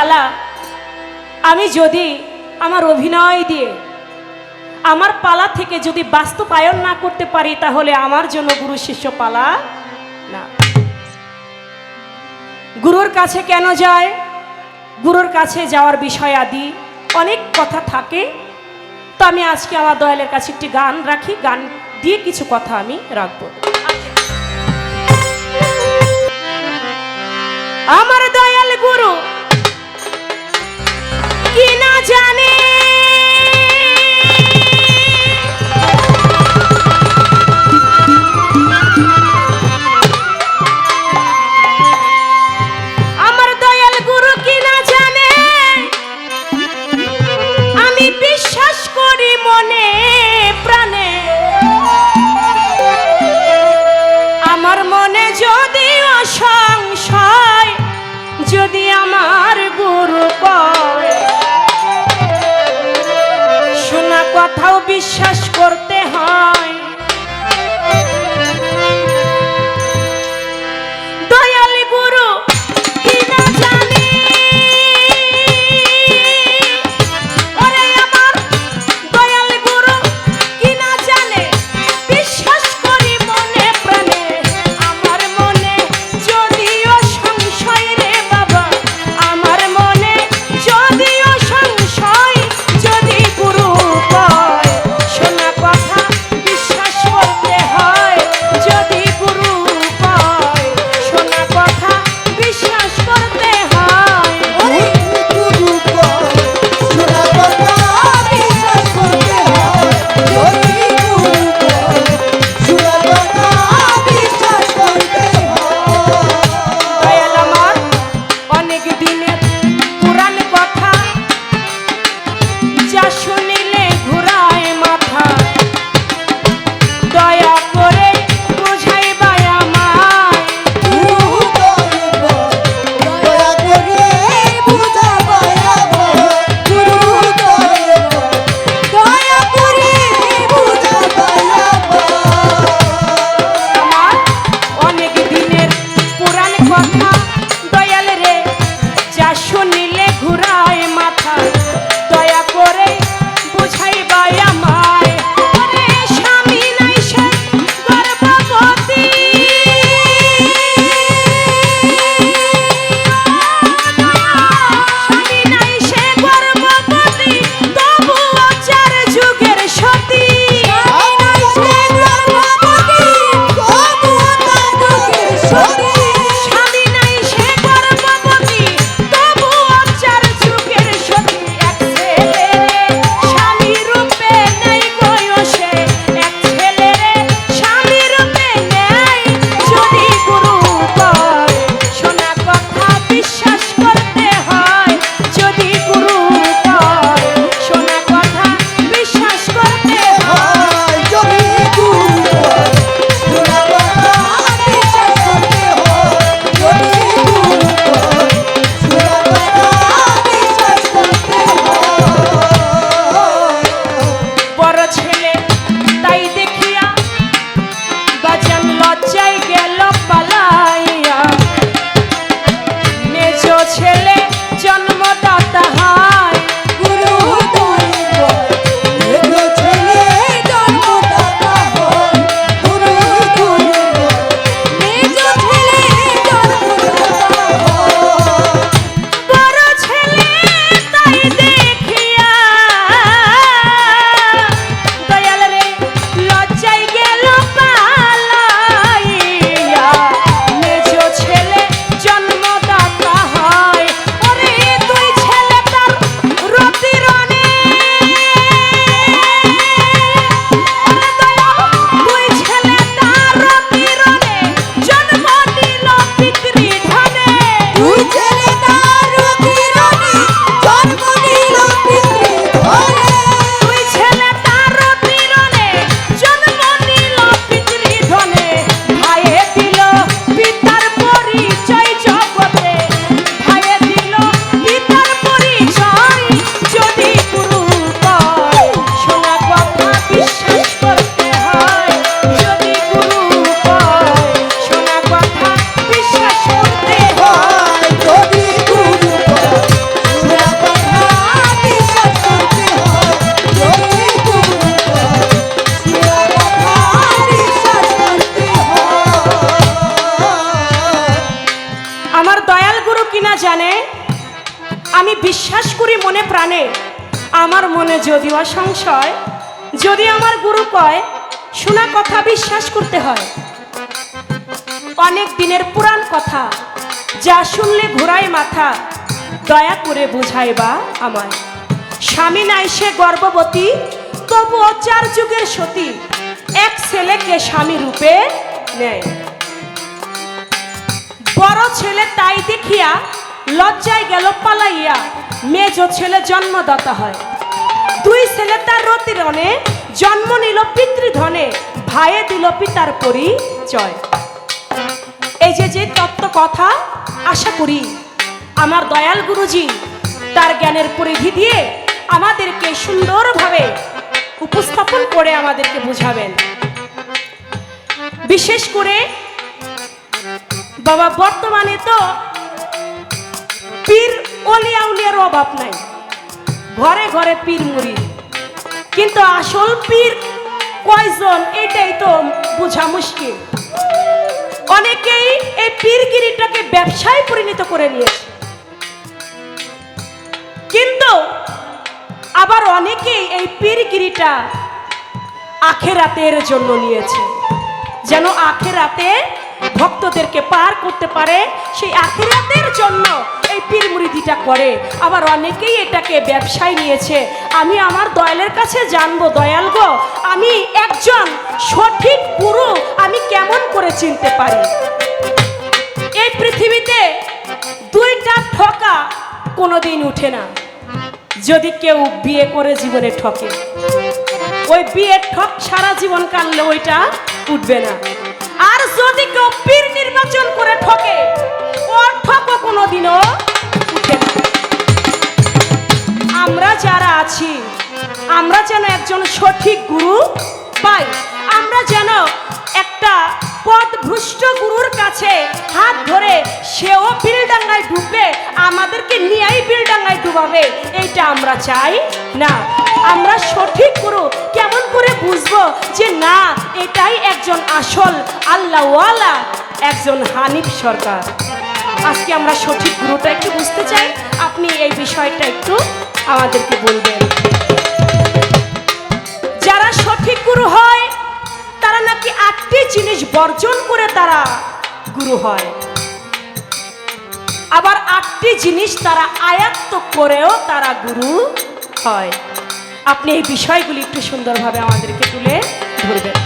পালা, আমি যদি আমার অভিনয় দিয়ে আমার পালা থেকে যদি বাস্তবায়ন না করতে পারি, তাহলে আমার জন্য গুরু শিষ্য পালা না। গুরুর কাছে কেন যায়? গুরুর কাছে যাওয়ার বিষয় আদি অনেক কথা থাকে। তো আমি আজকে আমার দয়ালের কাছে একটি গান রাখি, গান দিয়ে কিছু কথা আমি রাখব। আমার দয়াল গুরু fechar. আমি বিশ্বাস করি মনে প্রাণে, আমার মনে যদিও সংশয়, যদি আমার গুরু কয়, শোনা কথা বিশ্বাস করতে হয়। অনেক দিনের পুরাণ কথা, যা শুনলে ঘোরায় মাথা, দয়া করে বুঝায় বা আমায়। স্বামী নাই সে গর্ভবতী তবুও চার যুগের সতী, এক ছেলেকে স্বামী রূপে নেয়। বড় ছেলে তাই দেখিয়া লজ্জায় গেল পালাইয়া। মেজ ছেলে জন্মদাতা হয়। দুই ছেলে তার রতিরণে জন্ম নিল পিতৃধনে ভাইয়ে দিল পিতার পরিচয়। এই যে যে তত্ত্ব কথা, আশা করি আমার দয়াল গুরুজি তার জ্ঞানের পরিধি দিয়ে আমাদেরকে সুন্দরভাবে উপস্থাপন করে আমাদেরকে বুঝাবেন। বিশেষ করে বাবা, বর্তমানে তো পীর অলিয়া উলিয়ার অভাব নাই। ঘরে ঘরে পীর মুড়ি। কিন্তু আসল পীর কয়জন এটাই তো বোঝা মুশকিল। অনেকেই এই পীরগিরিটাকে ব্যবসায় পরিণত করে নিয়েছে। কিন্তু আবার অনেকেই এই পীরগিরিটা আখেরাতের জন্য নিয়েছে। যেন আখেরাতে ভক্তদেরকে পার করতে পারে সেই আখেরাতের জন্য এই পীর মুরিদিটা করে। আবার অনেকেই এটাকে ব্যবসায় নিয়েছে। আমি আমার দয়ালের কাছে জানব, দয়াল গো, আমি একজন সঠিক গুরু, আমি কেমন করে চিনতে পারি? এই পৃথিবীতে দুইটা ঠকা কোনোদিন উঠে না। যদি কেউ বিয়ে করে জীবনে ঠকে। ওই বিয়ের ঠক সারা জীবন কানলে ওইটা উঠবে না। আর যদি কেউ পীর নির্বাচন করে ঠকে ওর ঠকও কোনোদিনও, উঠে আমরা যারা আছি, আমরা যেন একজন সঠিক গুরু পাই। আমরা যেন একটা পদভ্রষ্ট গুরুর কাছে হাত ধরে সেও বিলডাঙ্গায় ডুববে আমাদেরকে নিয়েই বিলডাঙ্গায় ডুবাবে, এইটা আমরা চাই না। আমরা সঠিক গুরু, কেমন করে বুঝব যে না এটাই একজন আসল আল্লাহওয়ালা, একজন হানিফ সরকার। আজকে আমরা সঠিক গুরুটা একটু বুঝতে চাই, আপনি এই বিষয়টা একটু আমাদেরকে বলবেন। যারা সঠিক গুরু হয়, তারা নাকি আটটি জিনিস বর্জন করে তারা গুরু হয়। আবার আটটি জিনিস তারা আয়াত্ত করেও তারা গুরু হয়। আপনি এই বিষয়গুলি একটু সুন্দরভাবে আমাদেরকে তুলে ধরবেন।